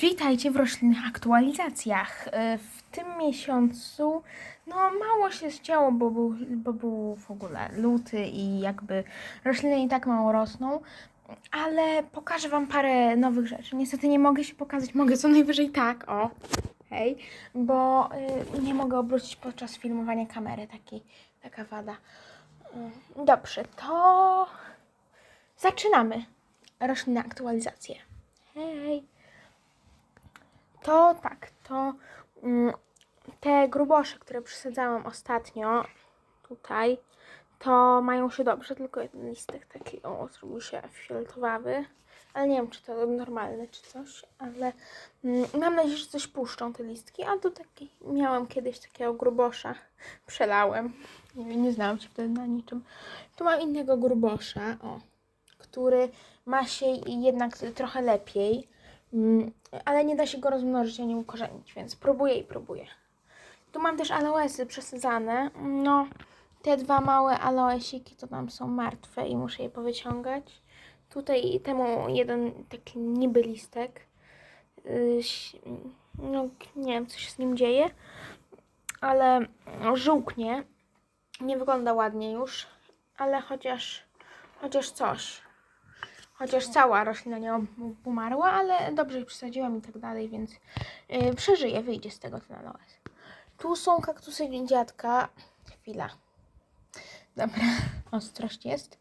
Witajcie w roślinnych aktualizacjach. E, W tym miesiącu no mało się zdziało, bo był, bo był w ogóle luty i jakby rośliny i tak mało rosną, ale pokażę Wam parę nowych rzeczy. Niestety nie mogę się pokazać, mogę co najwyżej tak, o, hej, bo y, nie mogę obrócić podczas filmowania kamery, taki, taka wada. Y, Dobrze, to zaczynamy roślinne aktualizacje. To tak, to mm, te grubosze, które przysadzałam ostatnio tutaj, to mają się dobrze, tylko jeden listek taki, o, zrobił się fioletowawy, ale nie wiem, czy to normalne, czy coś, ale mm, mam nadzieję, że coś puszczą te listki, a tu taki, miałam kiedyś takiego grubosza, przelałem, nie, nie znałam się wtedy na niczym. Tu mam innego grubosza, o, który ma się jednak trochę lepiej, ale nie da się go rozmnożyć ani ukorzenić, więc próbuję i próbuję. Tu mam też aloesy przesadzane. No, te dwa małe aloesiki to tam są martwe i muszę je powyciągać. Tutaj temu jeden taki niby listek. Ś- No, nie wiem, co się z nim dzieje, ale żółknie. Nie wygląda ładnie już, ale chociaż, chociaż coś. Chociaż cała roślina nie um- umarła, ale dobrze przesadziłam i tak dalej, więc yy, przeżyje, wyjdzie z tego ten aloes. Tu są kaktusy dziadka. Chwila. Dobra, ostrość jest.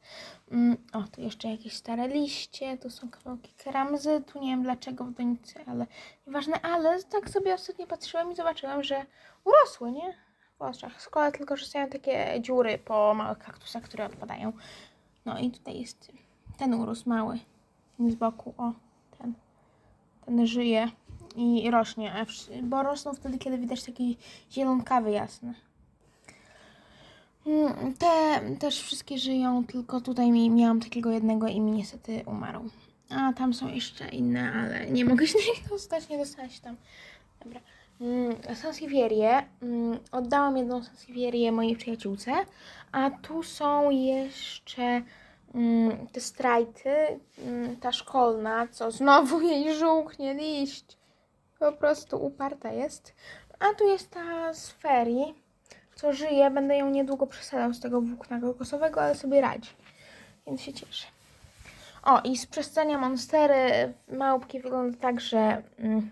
Mm, o, tu jeszcze jakieś stare liście, tu są kawałki keramzy, tu nie wiem dlaczego w donicy, ale nieważne, ale tak sobie ostatnio patrzyłam i zobaczyłam, że urosły, nie? W oczach. Szkoda tylko, że są takie dziury po małych kaktusach, które odpadają. No i tutaj jest ten urósł mały z boku, o, ten, ten żyje i rośnie, bo rosną wtedy, kiedy widać taki zielonkawy jasny. Mm, Te też wszystkie żyją, tylko tutaj mi, miałam takiego jednego i mi niestety umarł. A tam są jeszcze inne, ale nie mogę się nich dostać, nie dostać się tam. Dobra. Mm, Sansevierie. Mm, oddałam jedną sanseverię mojej przyjaciółce, a tu są jeszcze te strajty, mm, ta szkolna, co znowu jej żółknie liść. Po prostu uparta jest. A tu jest ta z ferii, co żyje. Będę ją niedługo przesadzał z tego włókna kokosowego, ale sobie radzi. Więc się cieszę. O, i z przesadzania monstery małpki wygląda tak, że mm,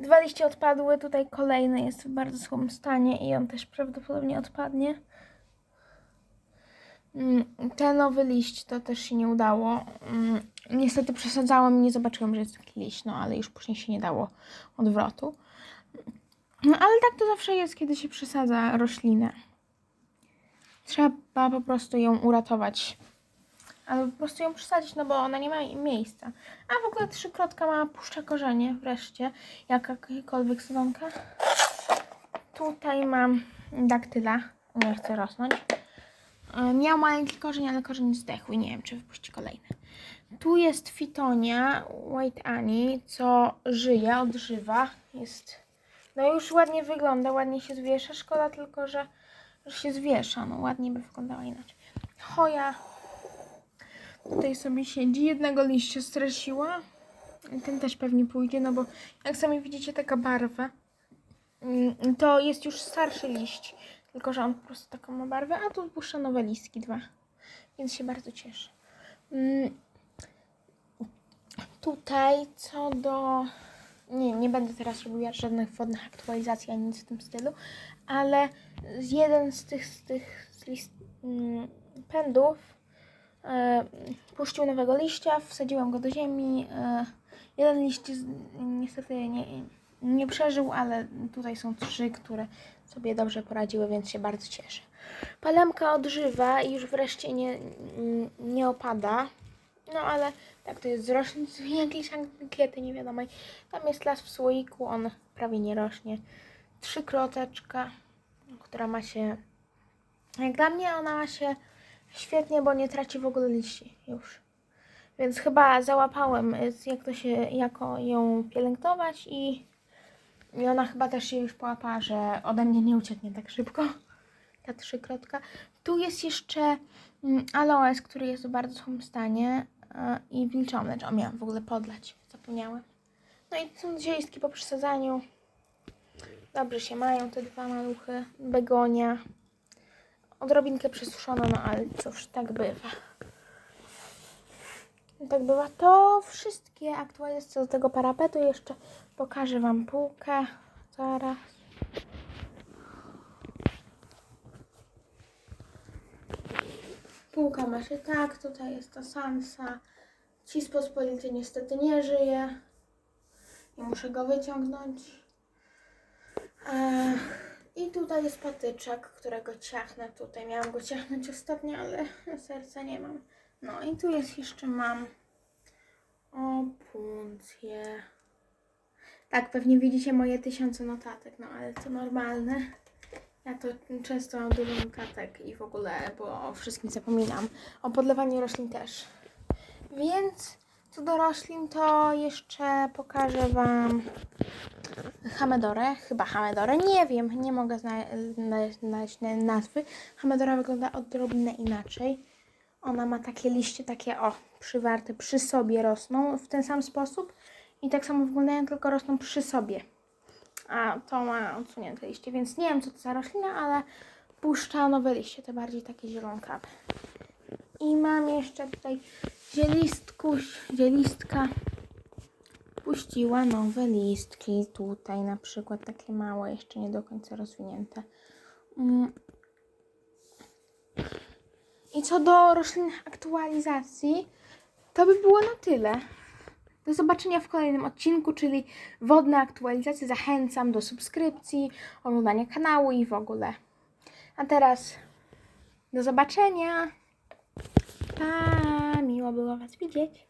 dwa liście odpadły. Tutaj kolejny jest w bardzo słabym stanie i on też prawdopodobnie odpadnie. Mm, Ten nowy liść to też się nie udało. Mm, Niestety przesadzałam i nie zobaczyłam, że jest taki liść, no ale już później się nie dało odwrotu. No ale tak to zawsze jest, kiedy się przesadza roślinę. Trzeba po prostu ją uratować. Albo po prostu ją przesadzić, no bo ona nie ma miejsca. A w ogóle trzykrotka ma puszcza korzenie wreszcie. Jakakolwiek sadzonka. Tutaj mam daktyla. Nie chce rosnąć. E, Miał malutki korzeń, ale korzeń zdechł i nie wiem, czy wypuści kolejny. Tu jest fitonia White Annie, co żyje, odżywa. Jest, no już ładnie wygląda, ładnie się zwiesza. Szkoda tylko, że, że się zwiesza. No ładnie by wyglądała inaczej. Choja tutaj sobie siedzi. Jednego liścia stresiła. Ten też pewnie pójdzie, no bo jak sami widzicie, taka barwa. Mm, To jest już starszy liść, tylko że on po prostu taką ma barwę, a tu puszcza nowe listki dwa. Więc się bardzo cieszę. Mm, Tutaj co do. Nie, nie będę teraz robiła żadnych wodnych aktualizacji ani nic w tym stylu, ale jeden z tych, z tych z list, mm, pędów e, puścił nowego liścia, wsadziłam go do ziemi. E, jeden liść niestety nie, nie przeżył, ale tutaj są trzy, które sobie dobrze poradziły, więc się bardzo cieszę. Palemka odżywa i już wreszcie nie, nie opada. No ale tak to jest z roślin, z jakiejś ankiety nie wiadomo. Tam jest las w słoiku, on prawie nie rośnie. Trzykroteczka, która ma się, jak dla mnie ona ma się świetnie, bo nie traci w ogóle liści już. Więc chyba załapałem, y, jak to się, jako ją pielęgnować i, i ona chyba też się już połapała, że ode mnie nie ucieknie tak szybko. Ta trzykrotka. Tu jest jeszcze mm, aloes, który jest w bardzo złym stanie e, i wilczony. O, miałam w ogóle podlać, zapomniałem. No i są zielistki po przesadzaniu. Dobrze się mają te dwa maluchy. Begonia. Odrobinkę przesuszono, no ale cóż, tak bywa. Tak bywa. To wszystkie aktualizacje do tego parapetu. Jeszcze pokażę Wam półkę. Zaraz. Półka masz i tak. Tutaj jest ta Sansa. Ci z pospolity niestety nie żyje. I muszę go wyciągnąć. I tutaj jest patyczek, którego ciachnę tutaj. Miałam go ciachnąć ostatnio, ale serca nie mam. No i tu jest jeszcze mam opuncję. Tak, pewnie widzicie moje tysiące notatek, no ale to normalne. Ja to często mam dużo notatek i w ogóle, bo o wszystkim zapominam. O podlewaniu roślin też. Więc co do roślin, to jeszcze pokażę Wam Hamedorę, chyba Hamedorę, nie wiem, nie mogę zna- znaleźć znaleźć na- nazwy. Hamedora wygląda odrobinę inaczej. Ona ma takie liście, takie o, przywarte przy sobie rosną w ten sam sposób i tak samo wyglądają, tylko rosną przy sobie. A to ma odsunięte liście, więc nie wiem co to za roślina, ale puszcza nowe liście, te bardziej takie zielonkawe. I mam jeszcze tutaj zielistkuś, zielistka puściła nowe listki. Tutaj na przykład takie małe, jeszcze nie do końca rozwinięte. I co do roślinnych aktualizacji, to by było na tyle. Do zobaczenia w kolejnym odcinku, czyli wodne aktualizacje. Zachęcam do subskrypcji, oglądania kanału i w ogóle. A teraz do zobaczenia. Pa, miło było Was widzieć.